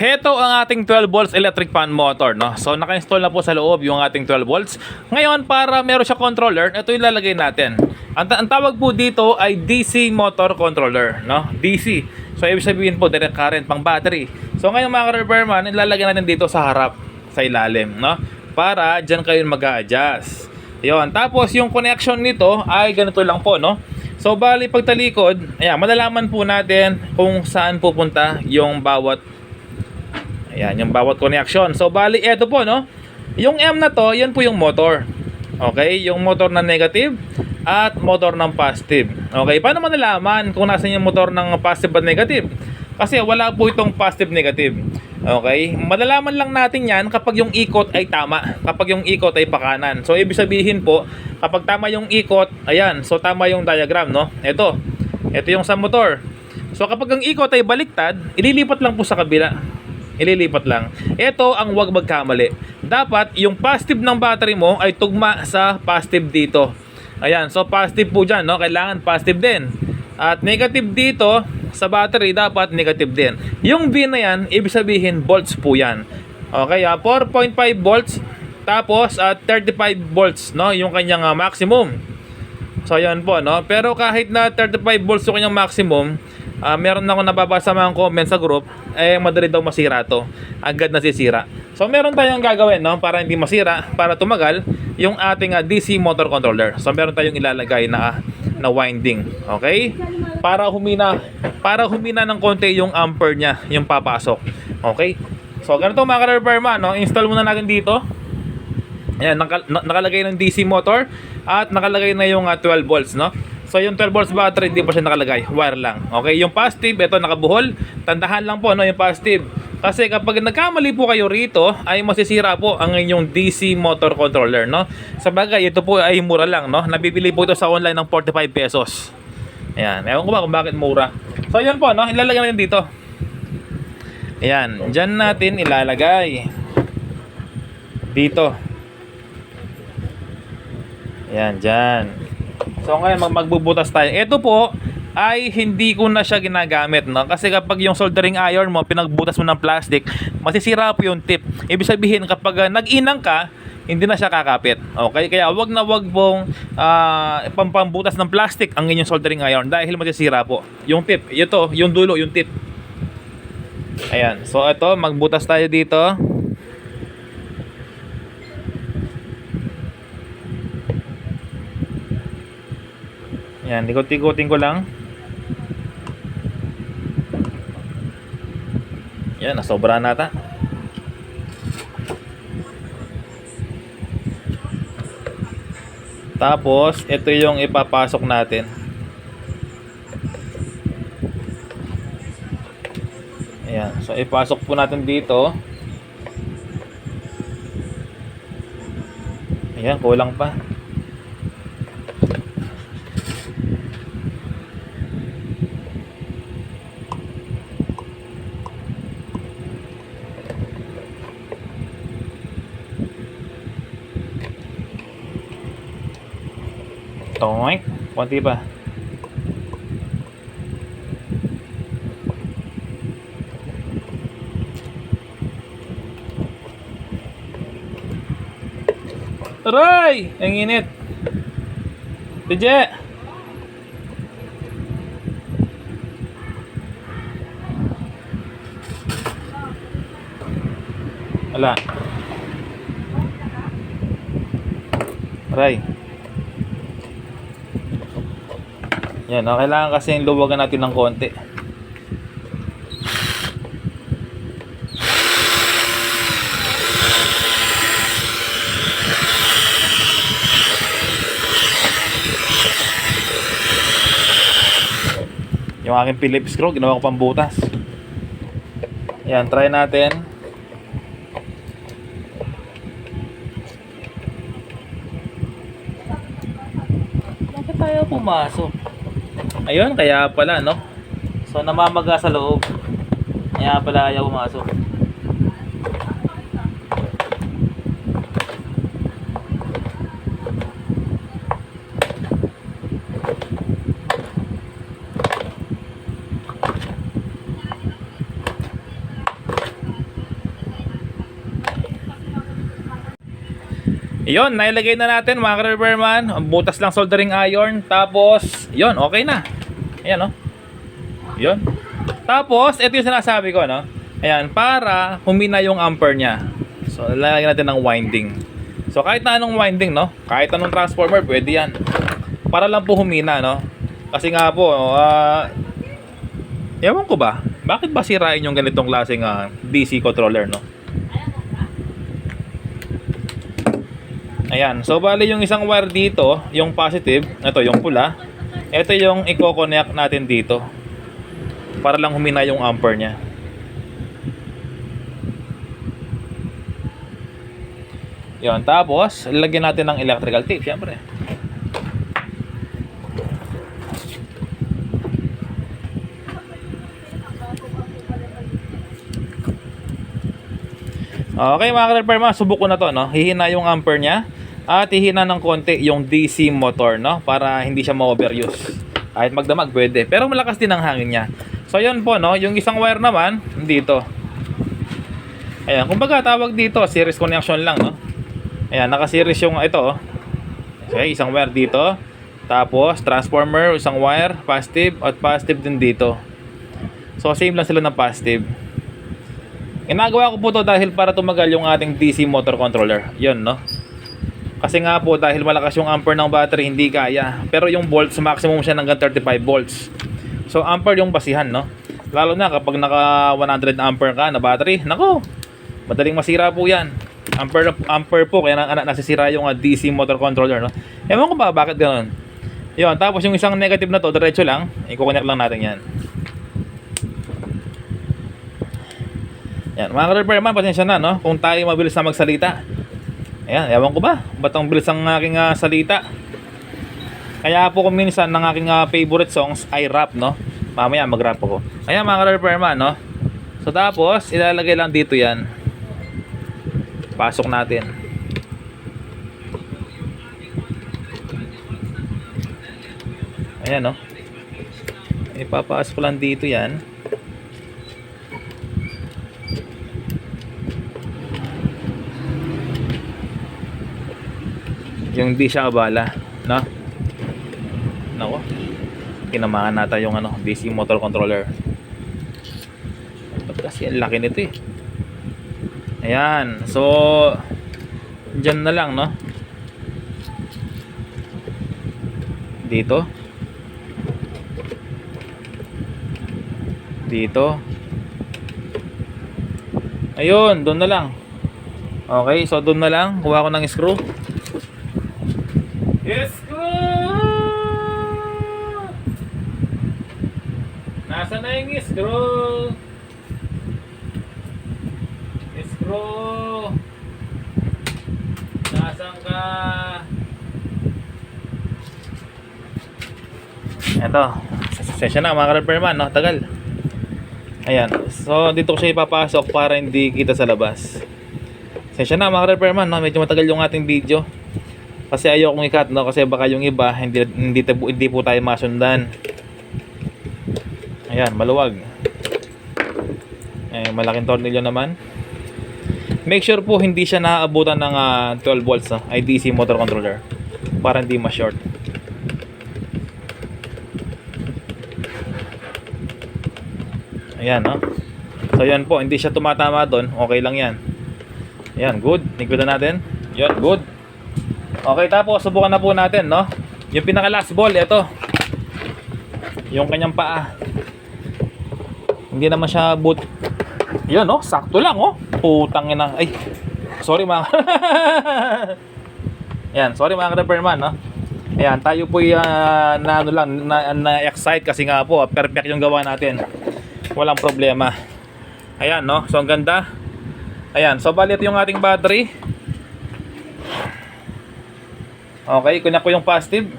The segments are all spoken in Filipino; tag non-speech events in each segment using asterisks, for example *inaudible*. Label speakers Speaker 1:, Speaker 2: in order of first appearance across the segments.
Speaker 1: Heto ang ating 12 volts electric fan motor, no? So, naka-install na po sa loob yung ating 12 volts. Ngayon, para meron siya controller, ito yung lalagay natin. Ang, ang tawag po dito ay DC motor controller, no? DC. So, ibig sabihin po, direct current, pang battery. So, ngayon mga repairman, ilalagay natin dito sa harap, sa ilalim, no? Para dyan kayo mag adjust Yon. Tapos, yung connection nito ay ganito lang po, no? So, bali pagtalikod, ayan, malalaman po natin kung saan pupunta yung bawat Ayan, yung bawat connection. So, bali, eto po, no? Yung M na to, yan po yung motor. Okay? Yung motor na negative at motor ng positive. Okay? Paano malalaman kung nasan yung motor ng positive at negative? Kasi wala po itong positive negative. Okay? Malalaman lang natin yan kapag yung ikot ay tama. Kapag yung ikot ay pakanan. So, ibig sabihin po, kapag tama yung ikot, ayan, so tama yung diagram, no? Ito. Ito yung sa motor. So, kapag ang ikot ay baliktad, ililipat lang po sa kabila ililipat lang. Ito ang wag magkamali. Dapat yung positive ng battery mo ay tugma sa positive dito. Ayan, so positive po dyan, no? Kailangan positive din. At negative dito sa battery dapat negative din. Yung V na yan, ibig sabihin volts po yan. Okay, ah, 4.5 volts tapos at 35 volts, no? Yung kanyang ah, maximum. So ayan po, no? Pero kahit na 35 volts yung kanyang maximum, ah, meron ako nababasa mga comment sa group, eh madali daw masira to. Agad nasisira. So meron tayong gagawin, no? Para hindi masira, para tumagal, yung ating ah, DC motor controller. So meron tayong ilalagay na ah, na winding, okay? Para humina, para humina ng konti yung ampere niya, yung papasok. Okay? So ganito mga ka-repairman, no? Install muna natin dito. Ayan, naka, na- nakalagay ng DC motor at nakalagay na yung ah, 12 volts, no? So yung 12 volts battery hindi pa siya nakalagay, wire lang. Okay, yung positive ito nakabuhol. Tandahan lang po no yung positive. Kasi kapag nagkamali po kayo rito, ay masisira po ang inyong DC motor controller, no? Sa bagay, ito po ay mura lang, no? Nabibili po ito sa online ng 45 pesos. Ayan, ewan ko ba kung bakit mura. So yan po, no? Ilalagay natin dito. Ayan, dyan natin ilalagay. Dito. Ayan, dyan. So ngayon mag magbubutas tayo. Ito po ay hindi ko na siya ginagamit no? Kasi kapag yung soldering iron mo pinagbutas mo ng plastic masisira po yung tip. Ibig sabihin kapag uh, nag-inang ka hindi na siya kakapit. Okay? Kaya wag na wag pong uh, pampambutas ng plastic ang inyong soldering iron dahil masisira po yung tip. Ito yung dulo yung tip. Ayan. So ito magbutas tayo dito Yan, ikot-ikotin ko lang. Yan, nasobra nata. Tapos, ito yung ipapasok natin. Ayan, so ipasok po natin dito. Ayan, kulang pa. Toink. Konti pa. Aray! Ang init. Tije! Wala. Aray. Yan, no? kailangan kasi luwagan natin ng konti. Yung aking Phillips screw, ginawa ko pang butas. Yan, try natin. Bakit tayo pumasok? Ayun, kaya pala, no? So, namamaga sa loob. Kaya pala ayaw umasok. Yon, nailagay na natin mga repairman. Butas lang soldering iron. Tapos, yon, okay na. Ayan, oh. Yon. Tapos, ito yung sinasabi ko, no? Ayan, para humina yung ampere niya. So, lalagyan natin ng winding. So, kahit na anong winding, no? Kahit anong transformer, pwede yan. Para lang po humina, no? Kasi nga po, ah... ewan ko ba? Bakit ba sirain yung ganitong klaseng ah, DC controller, no? Ayan. So, bali yung isang wire dito, yung positive, ito yung pula. Ito yung i-connect natin dito. Para lang humina yung ampere niya. Yon, tapos lagyan natin ng electrical tape, syempre. Okay mga ka-repairman, subok ko na to, no? Hihina yung ampere niya at hihina ng konti yung DC motor, no? Para hindi siya ma-overuse. Kahit magdamag, pwede. Pero malakas din ang hangin niya. So, yun po, no? Yung isang wire naman, dito. Ayan, kumbaga tawag dito, series connection lang, no? Ayan, naka-series yung ito, oh. Okay, isang wire dito. Tapos, transformer, isang wire, positive, at positive din dito. So, same lang sila ng positive. Ginagawa ko po to dahil para tumagal yung ating DC motor controller. Yun, no? Kasi nga po, dahil malakas yung ampere ng battery, hindi kaya. Pero yung volts, maximum siya hanggang 35 volts. So, ampere yung basihan, no? Lalo na kapag naka 100 ampere ka na battery, nako, madaling masira po yan. Ampere, ampere po, kaya na, na, nasisira yung ah, DC motor controller, no? Ewan ko ba, bakit ganun? Yun, tapos yung isang negative na to, diretso lang, i-connect lang natin yan. Yan, mga ka-repairman, pasensya na, no? Kung tayo mabilis na magsalita. Ayan, ewan ko ba? Ba't ang bilis ang aking ah, salita? Kaya po kung minsan ng aking ah, favorite songs ay rap, no? Mamaya mag-rap ako. Ayan, mga ka-repairman, no? So tapos, ilalagay lang dito yan. Pasok natin. Ayan, no? Ipapasok ko lang dito yan. Yung di siya abala no? Nako. Kinamahan nata yung ano DC motor controller. Ba't kasi ang laki nito eh? Ayan. So dyan na lang no? Dito. Dito. Ayun doon na lang. Okay so doon na lang. Kuha ko ng screw Screw! Nasa na yung screw? Screw! Nasaan ka? Eto. Session na mga ka-repairman, no? Tagal. Ayan. So, dito ko siya ipapasok para hindi kita sa labas. Session na mga ka-repairman, no? Medyo matagal yung ating video. Kasi ayaw kong i-cut, no? Kasi baka yung iba, hindi, hindi, hindi, hindi po tayo masundan. Ayan, maluwag. Eh, malaking tornilyo naman. Make sure po hindi siya naaabutan ng ah, 12 volts, no? Ay DC motor controller. Para hindi ma-short. Ayan, no? So, yan po. Hindi siya tumatama doon. Okay lang yan. Ayan, good. Nigwida natin. Yan, good. Okay, tapos subukan na po natin, no? Yung pinaka last ball, ito. Yung kanyang paa. Hindi naman siya boot. Yun, no? Sakto lang, oh. Putang ina. Ay. Sorry, mga. *laughs* Yan, sorry mga ka-repairman, no? Ayan, tayo po uh, na ano lang, na, na excite kasi nga po, perfect yung gawa natin. Walang problema. Ayan, no? So, ang ganda. Ayan, so balit yung ating battery. Okay, kunya ko yung positive.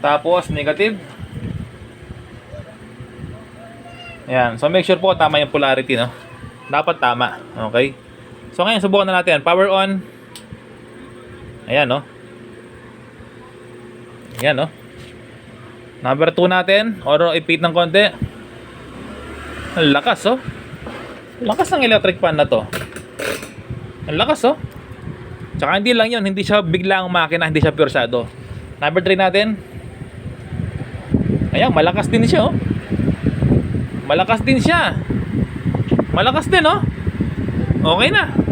Speaker 1: Tapos negative. Ayan, so make sure po tama yung polarity, no? Dapat tama, okay? So ngayon, subukan na natin. Power on. Ayan, no? Ayan, no? Number 2 natin. Oro, ipit ng konti. Ang lakas, oh. Lakas ng electric fan na to. Ang lakas, oh. Tsaka hindi lang yun, hindi siya biglang makina, hindi siya pursado. Number 3 natin. Ayan, malakas din siya oh. Malakas din siya. Malakas din oh. Okay na.